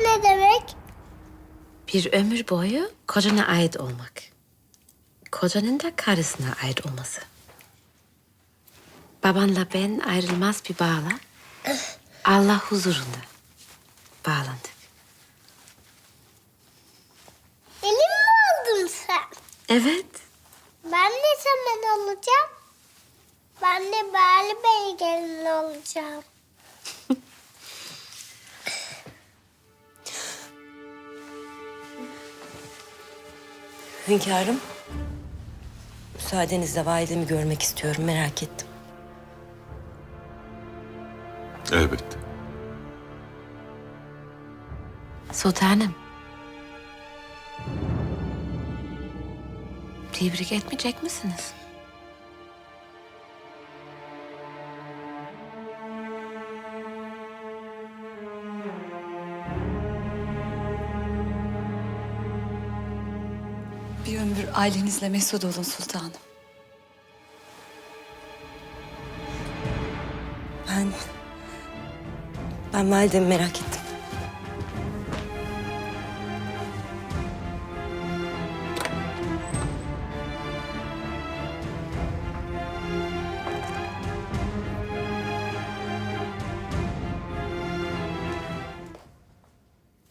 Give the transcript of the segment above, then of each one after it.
Ne demek? Bir ömür boyu kocana ait olmak. Kocanın da karısına ait olması. Babanla ben ayrılmaz bir bağla Allah huzurunda bağlandık. Benim mi oldun sen? Evet. Ben ne zaman olacağım? Ben de Bali Bey gelin olacağım. Hünkârım. Müsaadenizle validemi görmek istiyorum. Merak ettim. Elbette. Sultanım. Tebrik etmeyecek misiniz? Bir ömür ailenizle mesut olun sultanım. Ben... Ben validemi merak ettim.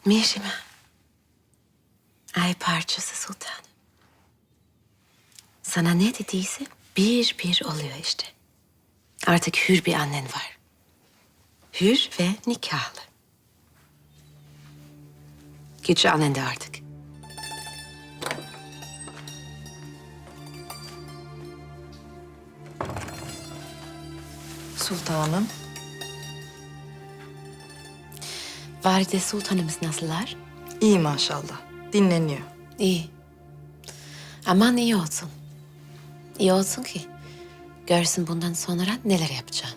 Mişime. Ay parçası sultanım. Sana ne dediyse bir bir oluyor işte. Artık hür bir annen var. Hür ve nikahlı. Güçlü annen de artık. Sultanım. Valide sultanımız nasıllar? İyi maşallah. Dinleniyor. İyi. Aman iyi olsun. İyi olsun ki görsün bundan sonra neler yapacağım.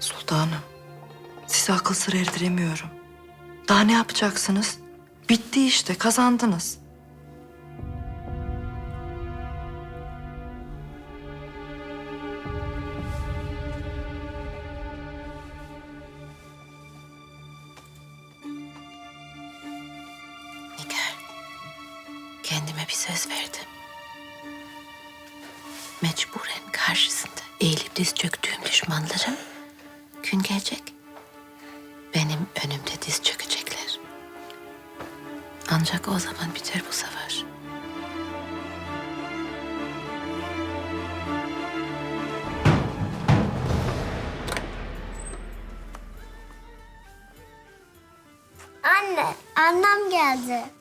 Sultanım. Size akıl sır erdiremiyorum. Daha ne yapacaksınız? Bitti işte. Kazandınız. Kendime bir söz verdim. Mecburen karşısında eğilip diz çöktüğüm düşmanlarım gün gelecek. Benim önümde diz çökecekler. Ancak o zaman biter bu savaş. Anne, annem geldi.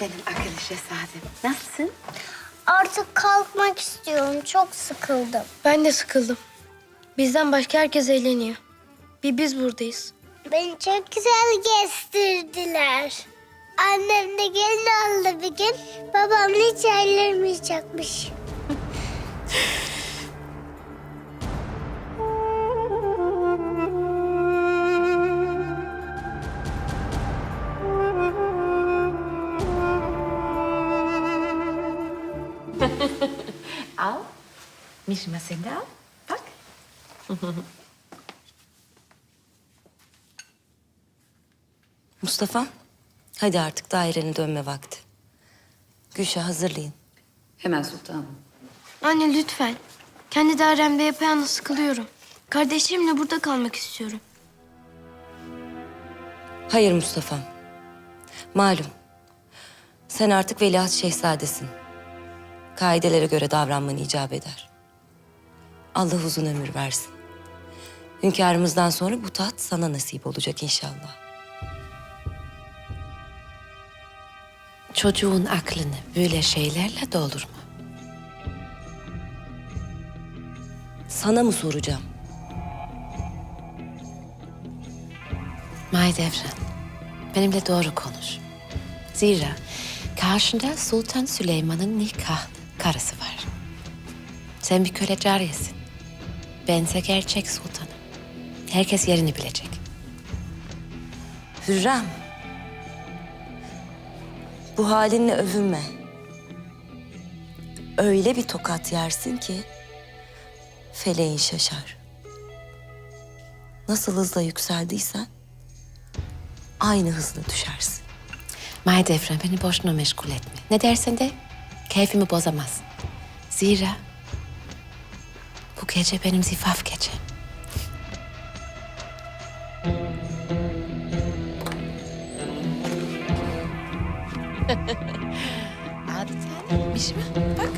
Benim akıllı şehzadem. Nasılsın? Artık kalkmak istiyorum. Çok sıkıldım. Ben de sıkıldım. Bizden başka herkes eğleniyor. Bir biz buradayız. Beni çok güzel gezdirdiler. Annem de gelin aldı bir gün. Babam hiç ayrılmayacakmış. Al. Mişima sen de al. Bak. Mustafa, hadi artık dairene dönme vakti. Gülşah hazırlayın. Hemen sultanım. Anne lütfen. Kendi dairemde yapayalnız sıkılıyorum. Kardeşlerimle burada kalmak istiyorum. Hayır Mustafa. Malum. Sen artık veliaht şehzadesin. Kaidelere göre davranman icap eder. Allah uzun ömür versin. Hünkârımızdan sonra bu taht sana nasip olacak inşallah. Çocuğun aklını böyle şeylerle doldurma. Sana mı soracağım? Mahidevran, benimle doğru konuş. Zira karşında Sultan Süleyman'ın nikahlı karısı var. Sen bir köle cariyesin. Bense gerçek sultanım. Herkes yerini bilecek. Hürrem. Bu halinle övünme. Öyle bir tokat yersin ki feleğin şaşar. Nasıl hızla yükseldiysen aynı hızla düşersin. Mahidevran beni boşuna meşgul etme. Ne dersen de keyfimi bozamaz. Zira bu gece benim zifaf gecem. Adeta etmiş şey mi? Bak.